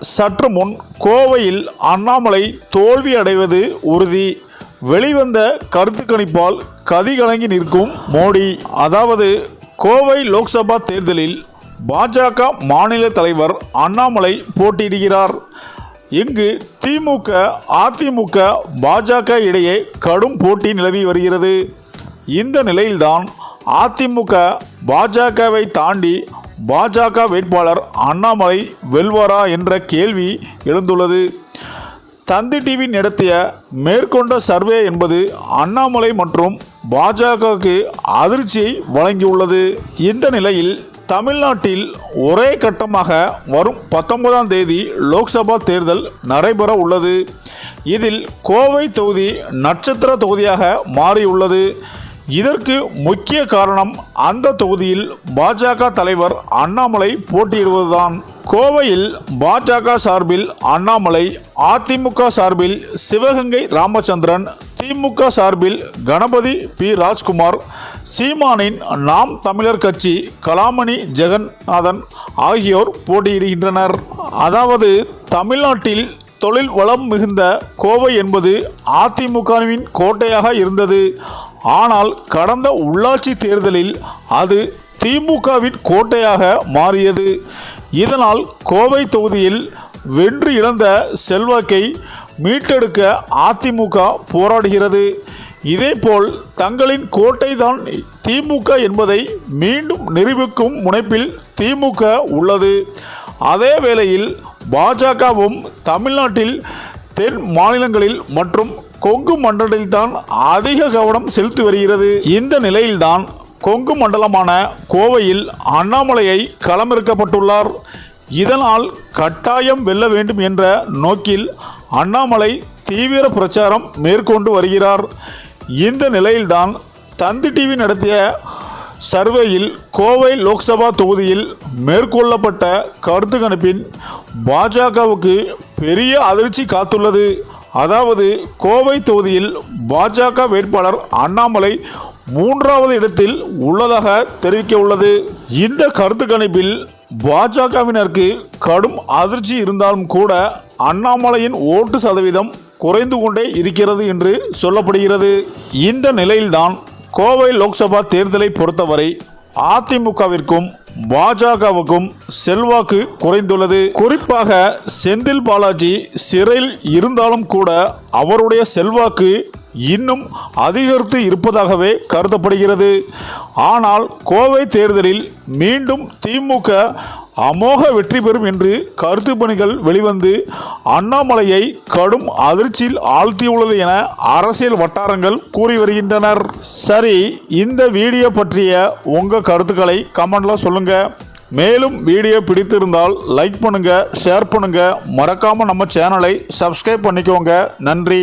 சற்று முன் கோவையில் அண்ணாமலை தோல்வி அடைவது உறுதி. வெளிவந்த கருத்து கணிப்பால் கதிகலங்கி நிற்கும் மோடி. அதாவது கோவை லோக்சபா தேர்தலில் பாஜக மாநில தலைவர் அண்ணாமலை போட்டியிடுகிறார். இங்கு திமுக அதிமுக பாஜக இடையே கடும் போட்டி நிலவி வருகிறது. இந்த நிலையில்தான் அதிமுக பாஜகவை தாண்டி பாஜக வேட்பாளர் அண்ணாமலை வெல்வாரா என்ற கேள்வி எழுந்துள்ளது. தந்தி டிவி நடத்திய மேற்கொண்ட சர்வே என்பது அண்ணாமலை மற்றும் பாஜகவுக்கு அதிர்ச்சியை வழங்கியுள்ளது. இந்த நிலையில் தமிழ்நாட்டில் ஒரே கட்டமாக வரும் பத்தொன்பதாம் தேதி லோக்சபா தேர்தல் நடைபெற உள்ளது. இதில் கோவை தொகுதி நட்சத்திர தொகுதியாக மாறியுள்ளது. இதற்கு முக்கிய காரணம் அந்த தொகுதியில் பாஜக தலைவர் அண்ணாமலை போட்டியிடுவதுதான். கோவையில் பாஜக சார்பில் அண்ணாமலை அதிமுக சார்பில் சிவகங்கை ராமச்சந்திரன் திமுக சார்பில் கணபதி பி. ராஜ்குமார் சீமானின் நாம் தமிழர் கட்சி கலாமணி ஜெகநாதன் ஆகியோர் போட்டியிடுகின்றனர். அதாவது தமிழ்நாட்டில் தொழில் வளம் மிகுந்த கோவை என்பது அதிமுகவின் கோட்டையாக இருந்தது. ஆனால் கடந்த உள்ளாட்சி தேர்தலில் அது திமுகவின் கோட்டையாக மாறியது. இதனால் கோவை தொகுதியில் வென்று இழந்த செல்வாக்கை மீட்டெடுக்க அதிமுக போராடுகிறது. இதேபோல் தங்களின் கோட்டை தான் திமுக என்பதை மீண்டும் நிரூபிக்கும் முனைப்பில் திமுக உள்ளது. அதே வேளையில் பாஜகவும் தமிழ்நாட்டில் தென் மாநிலங்களில் மற்றும் கொங்கு மண்டலத்தில்தான் அதிக கவனம் செலுத்தி வருகிறது. இந்த நிலையில்தான் கொங்கு மண்டலமான கோவையில் அண்ணாமலையை களமிறக்கப்பட்டுள்ளார். இதனால் கட்டாயம் வெல்ல வேண்டும் என்ற நோக்கில் அண்ணாமலை தீவிர பிரச்சாரம் மேற்கொண்டு வருகிறார். இந்த நிலையில்தான் தந்தி டிவி நடத்திய சர்வேயில் கோவை லோக்சபா தொகுதியில் மேற்கொள்ளப்பட்ட கருத்து கணிப்பின் பாஜகவுக்கு பெரிய அதிர்ச்சி காத்துள்ளது. அதாவது கோவை தொகுதியில் பாஜக வேட்பாளர் அண்ணாமலை மூன்றாவது இடத்தில் உள்ளதாக தெரிவிக்க உள்ளது இந்த கருத்து கணிப்பில் பாஜகவினருக்கு கடும் அதிர்ச்சி இருந்தாலும் கூட அண்ணாமலையின் ஓட்டு சதவீதம் குறைந்து கொண்டே இருக்கிறது என்று சொல்லப்படுகிறது. இந்த நிலையில்தான் கோவை லோக்சபா தேர்தலை பொறுத்தவரை அதிமுகவிற்கும் பாஜகவுக்கும் செல்வாக்கு குறைந்துள்ளது. குறிப்பாக செந்தில் பாலாஜி சிறையில் இருந்தாலும் கூட அவருடைய செல்வாக்கு இன்னும் அதிகரித்து இருப்பதாகவே கருதப்படுகிறது. ஆனால் கோவை தேர்தலில் மீண்டும் திமுக அமோக வெற்றி பெறும் என்று கருத்து பணிகள் வெளிவந்து அண்ணாமலையை கடும் அதிர்ச்சியில் ஆழ்த்தியுள்ளது என அரசியல் வட்டாரங்கள் கூறி வருகின்றனர். சரி இந்த வீடியோ பற்றிய உங்கள் கருத்துக்களை கமெண்ட்ல சொல்லுங்க. மேலும் வீடியோ பிடித்திருந்தால் லைக் பண்ணுங்க ஷேர் பண்ணுங்க. மறக்காம நம்ம சேனலை சப்ஸ்கிரைப் பண்ணிக்கோங்க. நன்றி.